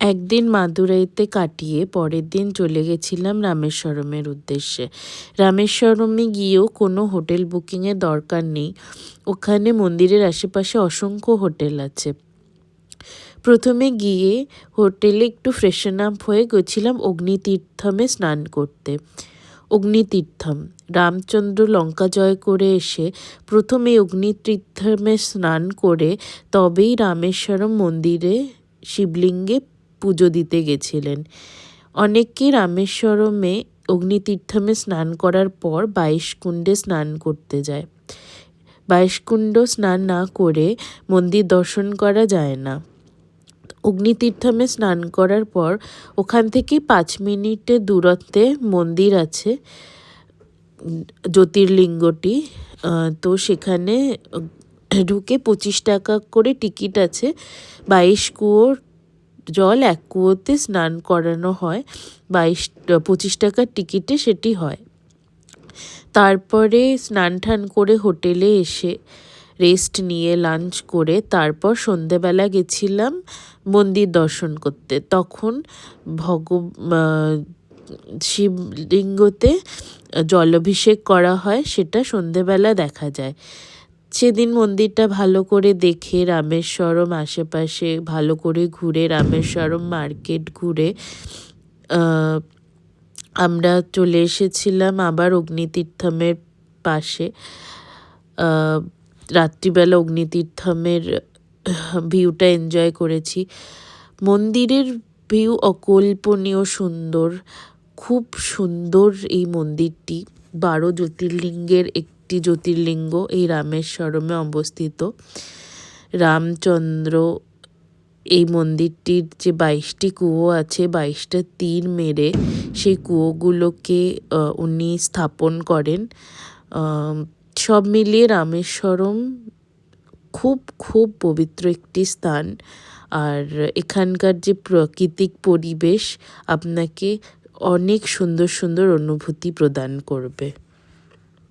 একদিন মাদুরাইতে কাটিয়ে পরের দিন চলে গেছিলাম রামেশ্বরমের উদ্দেশ্যে। রামেশ্বরমে গিয়েও কোনো হোটেল বুকিংয়ের দরকার নেই। ওখানে মন্দিরের আশেপাশে অসংখ্য হোটেল আছে। প্রথমে গিয়ে হোটেলে একটু ফ্রেশন আপ হয়ে গেছিলাম অগ্নিতীর্থমে স্নান করতে। অগ্নিতীর্থম, রামচন্দ্র লঙ্কা জয় করে এসে প্রথমে অগ্নিতীর্থমে স্নান করে তবেই রামেশ্বরম মন্দিরে শিবলিঙ্গে পুজো দিতে গেছিলেন। অনেকে রামেশ্বরমে অগ্নিতীর্থমে স্নান করার পর বাইশ কুণ্ডে স্নান করতে যায়। বাইশকুণ্ড স্নান না করে মন্দির দর্শন করা যায় না। অগ্নিতীর্থমে স্নান করার পর ওখান থেকে পাঁচ মিনিটের দূরত্বে মন্দির আছে, জ্যোতির্লিঙ্গটি। তো সেখানে ঢুকে পঁচিশ টাকা করে টিকিট আছে। বাইশ কুয়োর জল এক কুয়োতে স্নান করানো হয়, বাইশ, পঁচিশ টাকার টিকিটে সেটি হয়। তারপরে স্নান টান করে হোটেলে এসে রেস্ট নিয়ে লাঞ্চ করে তারপর সন্ধেবেলা গেছিলাম মন্দির দর্শন করতে। তখন ভগ শিবলিঙ্গতে জলাভিষেক করা হয়, সেটা সন্ধেবেলা দেখা যায়। সেদিন মন্দিরটা ভালো করে দেখে রামেশ্বরম আশেপাশে, ভালো করে ঘুরে রামেশ্বরম মার্কেট ঘুরে আমরা চলে এসেছিলাম আবার অগ্নিতীর্থমের পাশে। রাত্রিবেলা অগ্নিতীর্থমের ভিউটা এনজয় করেছি। মন্দিরের ভিউ অকল্পনীয় সুন্দর, খুব সুন্দর এই মন্দিরটি। বারো জ্যোতির্লিঙ্গের একটি জ্যোতির্লিঙ্গ এই রামেশ্বরমে অবস্থিত। রামচন্দ্র এই মন্দিরটির যে বাইশটি কুয়ো আছে, বাইশটা তীর মেরে সেই কুয়োগুলোকে উনি স্থাপন করেন। সব মিলিয়ে রামেশ্বরম খুব খুব পবিত্র একটি স্থান। আর এখানকার যে প্রাকৃতিক পরিবেশ আপনাকে অনেক সুন্দর সুন্দর অনুভূতি প্রদান করবে।